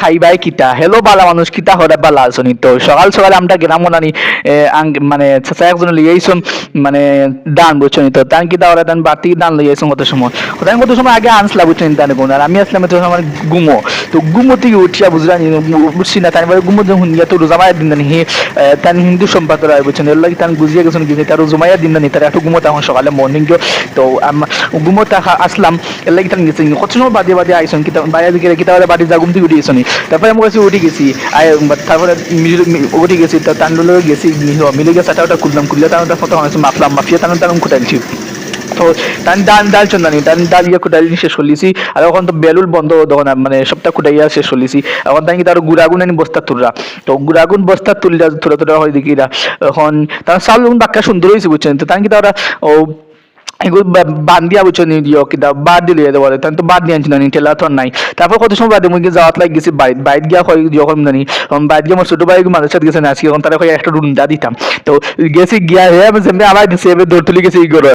খাইবাই কিতা? হেলো বালা মানুষ, কিতা হরে বালা আসনি তো সকাল সকাল আমরা গেলাম নানি মানে চাচা একজন মানে দান বুঝছনি তো তান কিতা হরে তান বাতি দান লিয়েছন কত সময়? তান কত সময়? আগে আনসলা বুঝছনি তান কোন আর আমি আসলাম তো আমার গুমো। তো গুমো থেকে উঠিয়া বুঝছি না তান গুমো যখন তো রোজামায়া দিন তান। হিন্দু সম্পাদ হয় বুঝছেন এর লাগি তান বুঝিয়ে গেছেন কি তার রোজামায়া দিন নি তার একটু গুমো তখন সকালে মর্নিং তো গুমো আসলাম এর লাগি তান গেছে কত সময় বাদে বাদে কিতা বাইরে কিতা যা থেকে উঠে গেছনি তারপরে আমি কাছে উঠে গেছি তারপরে উঠে গেছি, তো তান্ডুলে গেছি মিল- গেছে ওটা খুললাম, খুললে তার ওটা ফটো হয়েছে মাফলাম মাফিয়া তার তার খুঁটাইছি তো তান ডাল ডাল চন্দানি, তান ডাল ইয়ে কুটাই শেষ করলিছি, আর এখন তো বেলুল বন্ধ তখন মানে সপ্তাহ কুটাইয়া শেষ করলিছি। এখন তাই তার গুড়াগুন আনি বস্তা তুলরা। তো গুড়াগুন বস্তা তুললা তুলে তুলে হয় দেখি। এখন তার চাল বাক্কা সুন্দর হয়েছে, বুঝছেন? তো তাই কি তারা, ও এগুলো বাদ দিয়া বুঝছ নি দিও কিতা বাদ দিলে এদের বলে তখন তো বাদ দিয়ে আনছিল নি ঠেলা তো নাই তারপর কত সময় বাদে মুখে যাওয়াত লাগ গেছি বাইক বাইক গিয়া হয় যখন জানি বাইক গিয়ে আমার ছোট ভাই মানুষের সাথে গেছে না আজকে এখন তারা একটা রুন্ডা দিতাম তো গেছি গিয়া হে আমি আবার গেছি এবার দৌড় তুলে গেছি ই